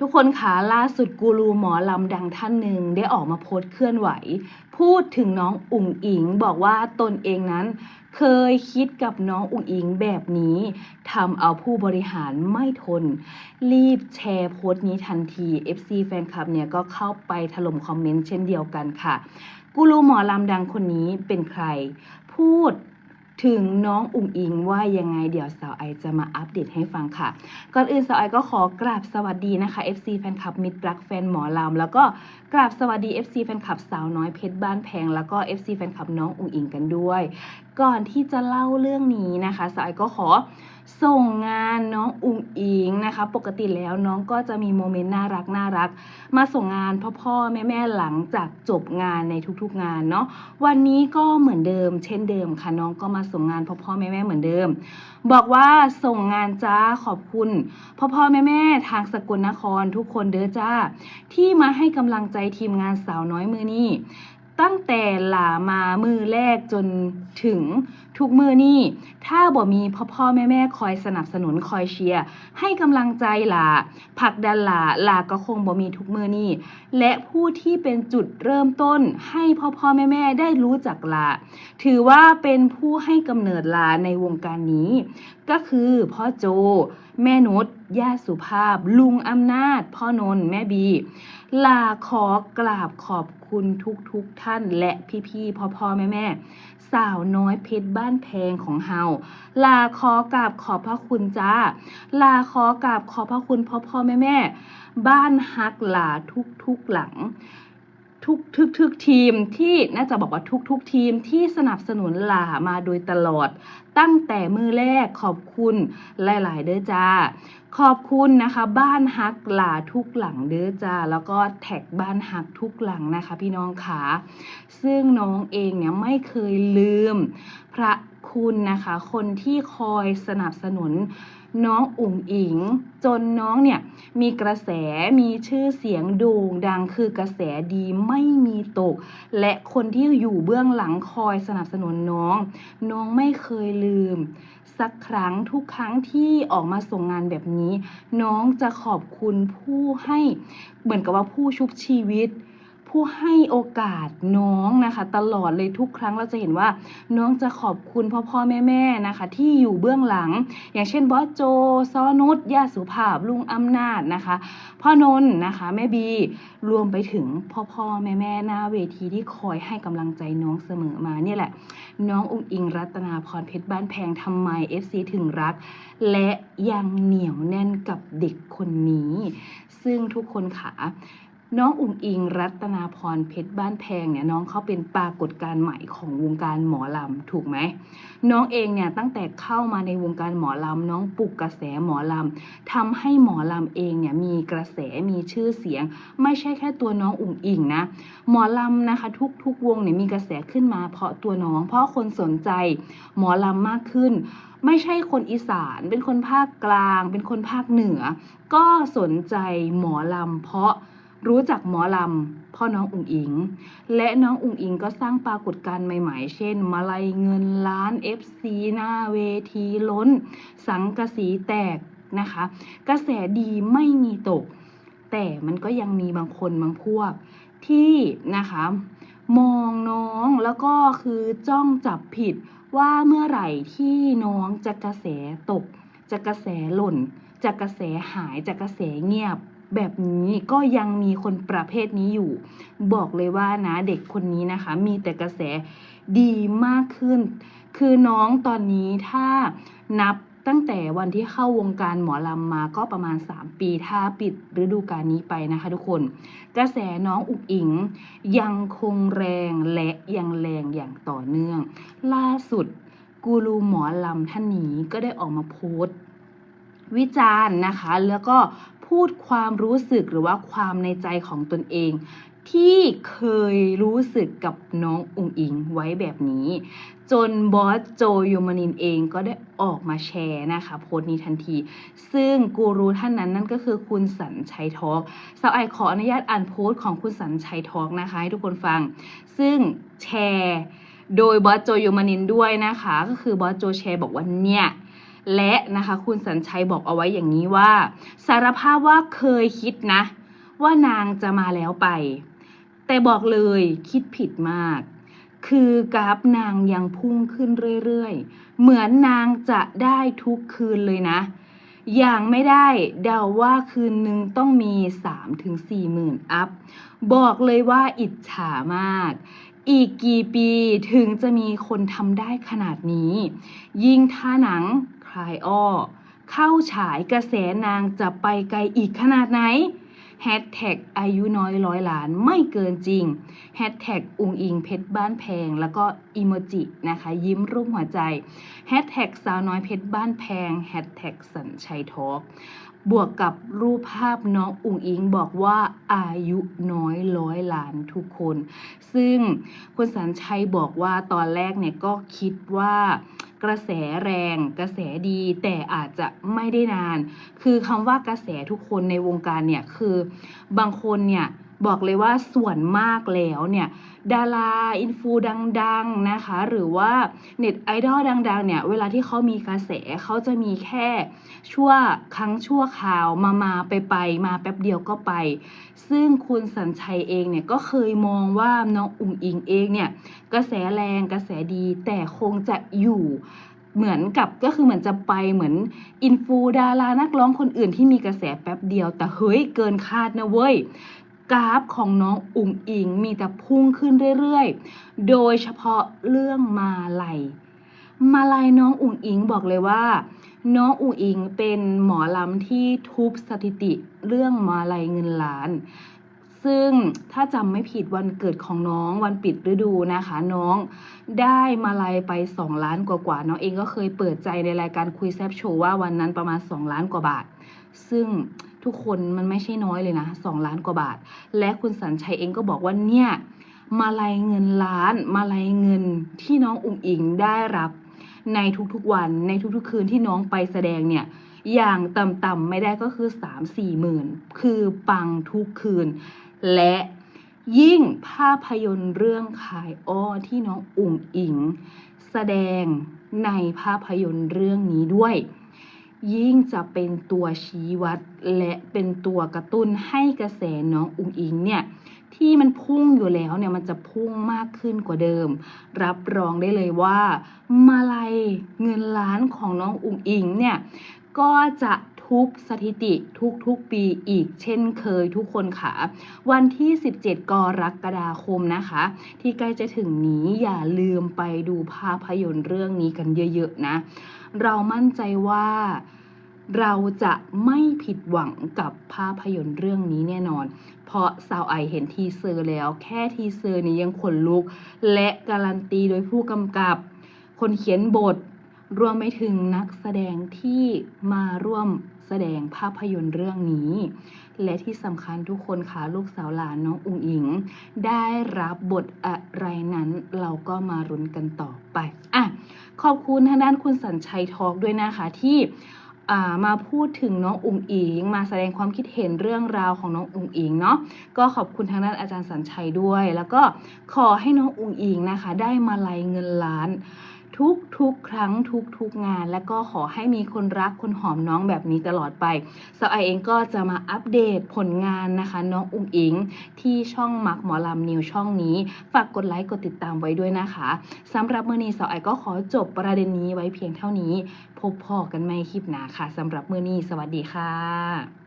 ทุกคนคะล่าสุดกูรูหมอลำดังท่านหนึ่งได้ออกมาโพสต์เคลื่อนไหว พูดถึงน้องอุ๋งอิงบอกว่าตนเองนั้น เคยคิดกับน้องอุ๋งอิงแบบนี้ทำเอาผู้บริหารไม่ทน รีบแชร์โพสต์นี้ทันที FC แฟนคลับเนี่ยก็เข้าไปถล่มคอมเมนต์เช่นเดียวกันค่ะ กูรูหมอลำดังคนนี้เป็นใคร พูด ถึงน้องอุ๋งอิงว่ายังไงเดี๋ยวสาวไอจะมาอัปเดตให้ฟังค่ะ ก่อนอื่นสาวไอก็ขอกราบสวัสดีนะคะ FC แฟนคลับมิตรรักแฟนหมอลำแล้วก็กราบสวัสดี FC แฟนคลับสาวน้อยเพชรบ้านแพงแล้วก็ FC แฟนคลับน้องอุ๋งอิงกันด้วย ก่อนที่จะเล่าเรื่องนี้นะคะสาวไอก็ขอ ส่งงานน้องอุ๋งอิงนะคะ ปกติแล้วน้องก็จะมีโมเมนต์น่ารักน่ารัก มาส่งงานพ่อพ่อแม่แม่หลังจากจบงานในทุกๆงานเนาะวันนี้ก็เหมือนเดิม เช่นเดิมค่ะน้องก็มาส่งงานพ่อพ่อแม่แม่เหมือนเดิม บอกว่าส่งงานจ้าขอบคุณพ่อพ่อแม่แม่ทางสกลนครทุกคนเด้อจ้า ที่มาให้กำลังใจทีมงานสาวน้อยมือนี้ ตั้งแต่หลามามือแรกจนถึงทุกมือนี่ ถ้าบ่มีพ่อพ่อแม่แม่คอยสนับสนุนคอยเชียร์ให้กำลังใจหลาผลักดันหลาหลาก็คงบ่มีทุกมือนี่ และผู้ที่เป็นจุดเริ่มต้นให้พ่อพ่อแม่แม่ได้รู้จักหลาถือว่าเป็นผู้ให้กำเนิดหลาในวงการนี้ ก็คือพ่อโจ แม่นุชย่าสุภาพ ลุงอำนาจ พ่อนนท์แม่บี ลาขอกราบขอบคุณทุกๆทท่านและพี่ๆพ่อพ่อแม่แม่ๆสาวน้อยเพชรบ้านแพงของเฮาลาขอกราบขอบพระคุณจ้า ลาขอกราบขอบพระคุณพ่อพ่อแม่แม่ๆบ้านฮักหลาทุกๆหลัง ทุกทุกทุกทีมที่น่าจะบอกว่าทุกทุกทีมที่สนับสนุนหลามาโดยตลอด ตั้งแต่มือแรกขอบคุณหลาย ๆ เด้อจ้า ขอบคุณนะคะ บ้านฮักหลาทุกหลังเด้อจ้า แล้วก็แท็กบ้านฮักทุกหลังนะคะ พี่น้องขาซึ่งน้องเองเนี่ยไม่เคยลืม พระคุณนะคะ คนที่คอยสนับสนุน น้องอุ๋งอิง จนน้องเนี่ยมีกระแสมีชื่อเสียงโด่งดังคือกระแสดีไม่มีตก และคนที่อยู่เบื้องหลังคอยสนับสนุนน้อง น้องไม่เคยลืม สักครั้งทุกครั้งที่ออกมาส่งงานแบบนี้ น้องจะขอบคุณผู้ให้เหมือนกับว่าผู้ชุบชีวิต ผู้ให้โอกาสน้องนะคะ ตลอดเลยทุกครั้งเราจะเห็นว่าน้องจะขอบคุณพ่อพ่อแม่แม่นะคะ ที่อยู่เบื้องหลัง อย่างเช่นบอสโจซอนุชย่าสุภาพลุงอำนาจนะคะ พ่อนนท์นะคะแม่บีรวมไปถึงพ่อพ่อแม่แม่หน้าเวทีที่คอยให้กำลังใจน้องเสมอมาเนี่ยแหละ น้องอุ้งอิงรัตนาพรเพชรบ้านแพงทำไม FC ถึงรัก และยังเหนียวแน่นกับเด็กคนนี้ ซึ่งทุกคนขา น้องอุ๋งอิงรัตนาพรเพชรบ้านแพงเนี่ยน้องเขาเป็นปรากฏการณ์ใหม่ของวงการหมอลำถูกไหมน้องเองเนี่ยตั้งแต่เข้ามาในวงการหมอลำน้องปลุกกระแสหมอลำทำให้หมอลำเองเนี่ยมีกระแสมีชื่อเสียง ไม่ใช่แค่ตัวน้องอุ๋งอิงนะหมอลำนะคะทุกทุกวงเนี่ยมีกระแสขึ้นมา เพราะตัวน้อง เพราะคนสนใจหมอลำมากขึ้น ไม่ใช่คนอีสาน เป็นคนภาคกลาง เป็นคนภาคเหนือ ก็สนใจหมอลำเพราะ รู้จักหมอลำพ่อน้องอุ๋งอิง และน้องอุ๋งอิงก็สร้างปรากฏการณ์ใหม่ๆ เช่น มาลัยเงินล้าน FC หน้าเวทีล้น สังกะสีแตกนะคะ กระแสดีไม่มีตก แต่มันก็ยังมีบางคนบางพวกที่นะคะมองน้องแล้วก็คือจ้องจับผิดว่าเมื่อไหร่ที่น้องจะกระแสตก จะกระแสหล่น จะกระแสหาย จะกระแสเงียบ แบบนี้ก็ยังมีคนประเภทนี้อยู่ บอกเลยว่านะเด็กคนนี้นะคะ มีแต่กระแสดีมากขึ้น คือน้องตอนนี้ถ้านับตั้งแต่วันที่เข้าวงการหมอลำมาก็ประมาณ 3 ปีถ้าปิดฤดูกาลนี้ไปนะคะทุกคน กระแสน้องอุกอิงยังคงแรงและยังแรงอย่างต่อเนื่อง ล่าสุดกูรูหมอลำท่านนี้ก็ได้ออกมาโพสต์วิจารณ์นะคะ แล้วก็ พูดความรู้สึกหรือว่าความในใจของตนเอง ที่เคยรู้สึกกับน้องอุงอิงไว้แบบนี้ จนบอสโจยูมานินเองก็ได้ออกมาแชร์นะคะ โพสต์นี้ทันที ซึ่งกูรูท่านนั้นนั่นก็คือคุณสันชัยทอกสาวไอขออนุญาตอ่านโพสต์ของคุณสันชัยทอกนะคะให้ทุกคนฟัง ซึ่งแชร์โดยบอสโจยูมานินด้วยนะคะ ก็คือบอสโจแชร์บอกว่าเนี่ย และนะคะคุณสัญชัยบอกเอาไว้อย่างนี้ว่า สารภาพว่าเคยคิดนะ ว่านางจะมาแล้วไป แต่บอกเลยคิดผิดมาก คือกราฟนางยังพุ่งขึ้นเรื่อยๆ เหมือนนางจะได้ทุกคืนเลยนะ อย่างไม่ได้เดาว่าคืนหนึ่งต้องมี 3-4หมื่นอัพ บอกเลยว่าอิจฉามากอีกกี่ปีถึงจะมีคนทำได้ขนาดนี้ ยิ่งถ้าหนังายอ้อ เข้าฉายกระแสนางจะไปไกลอีกขนาดไหนแฮชแท็กอายุน้อยร้อยล้านไม่เกินจริงแฮชแท็กอุงอิงเพชรบ้านแพง แล้วก็ อีโมจินะคะ ยิ้มรูปหัวใจแฮชแท็กสาวน้อยเพชรบ้านแพงแฮชแท็กสัญชัยทอล์กบวกกับรูปภาพน้องอุงอิงบอกว่าอายุน้อยร้อยล้านทุกคน ซึ่งคุณสัญชัยบอกว่าตอนแรกเนี่ยก็คิดว่ากระแสแรง กระแสดีแต่อาจจะไม่ได้นาน คือคำว่ากระแสทุกคนในวงการเนี่ยคือบางคนเนี่ย บอกเลยว่าส่วนมากแล้วเนี่ยดาราอินฟูดังๆนะคะ หรือว่าเน็ตไอดอลดังๆเนี่ยเวลาที่เขามีกระแสเขาจะมีแค่ชั่วครั้งชั่วคราวมามาไปไปมาแป๊บเดียวก็ไป ซึ่งคุณสัญชัยเองเนี่ยก็เคยมองว่าน้องอุ๋งอิงเองเนี่ยกระแสแรงกระแสดีแต่คงจะอยู่เหมือนกับก็คือเหมือนจะไปเหมือนอินฟูดารานักร้องคนอื่นที่มีกระแสแป๊บเดียว แต่เฮ้ยเกินคาดนะเว้ย กราฟของน้องอุ๋งอิงมีแต่พุ่งขึ้นเรื่อยๆ โดยเฉพาะเรื่องมาลัย มาลัยน้องอุ๋งอิงบอกเลยว่า น้องอุ๋งอิงเป็นหมอลำที่ทุบสถิติเรื่องมาลัยเงินล้าน ซึ่งถ้าจำไม่ผิดวันเกิดของน้องวันปิดฤดูนะคะน้องได้มาลัยไป 2 ล้านกว่าๆน้องเองก็เคยเปิดใจในรายการคุยแซบโชว์ว่าวันนั้นประมาณ 2 ล้านกว่าบาท ซึ่ง ทุกคนมันไม่ใช่น้อยเลยนะ2ล้านกว่าบาท และคุณสัญชัยเองก็บอกว่าเนี่ยมาลัยเงินล้าน มาลัยเงินที่น้องอุ๋งอิงได้รับ ในทุกๆวันในทุกๆคืนที่น้องไปแสดงเนี่ยอย่างต่ำๆไม่ได้ก็คือ 3-4หมื่น คือปังทุกคืน และยิ่งภาพยนตร์เรื่องขายอ้อที่น้องอุ๋งอิง แสดงในภาพยนตร์เรื่องนี้ด้วย ยิ่งจะเป็นตัวชี้วัด และเป็นตัวกระตุ้นให้กระแสน้องอุ๋งอิงเนี่ยที่มันพุ่งอยู่แล้วเนี่ยมันจะพุ่งมากขึ้นกว่าเดิม รับรองได้เลยว่า มาลัยเงินล้านของน้องอุ๋งอิงเนี่ยก็จะ ทุบสถิติทุกๆปีอีกเช่นเคยทุกคนค่ะ วันที่ 17 กรกฎาคมนะคะ ที่ใกล้จะถึงนี้อย่าลืมไปดูภาพยนตร์เรื่องนี้กันเยอะๆนะ เรามั่นใจว่าเราจะไม่ผิดหวังกับภาพยนตร์เรื่องนี้แน่นอน เพราะสาวไอเห็นทีเซอร์แล้ว แค่ทีเซอร์นี้ยังขนลุก และการันตีโดยผู้กำกับ คนเขียนบท รวมไปถึงนักแสดงที่มาร่วมแสดงภาพยนตร์เรื่องนี้ และที่สำคัญทุกคนค่ะลูกสาวหลานน้องอุ๋งอิง ได้รับบทอะไรนั้นเราก็มารุนกันต่อไปอะขอบคุณทางด้านคุณสัญชัยทอกด้วยนะคะที่มาพูดถึงน้องอุ๋งอิง มาแสดงความคิดเห็นเรื่องราวของน้องอุ๋งอิงเนาะก็ขอบคุณทางด้านอาจารย์สัญชัยด้วย แล้วก็ขอให้น้องอุ๋งอิงนะคะ ได้มาลัยเงินล้าน ทุกทุกๆครั้งทุกทุกๆงาน และก็ขอให้มีคนรักคนหอมน้องแบบนี้ตลอดไปสาวไอเองก็จะมาอัปเดตผลงานนะคะ น้องอุ๋งอิง ที่ช่องมักหมอลำนิวช่องนี้ ฝากกดไลค์กดติดตามไว้ด้วยนะคะสำหรับเมื่อนี้สาวไอก็ขอจบประเด็นนี้ไว้เพียงเท่านี้ พบพอกันไม่คลิปหนาค่ะสำหรับเมื่อนี้สวัสดีค่ะ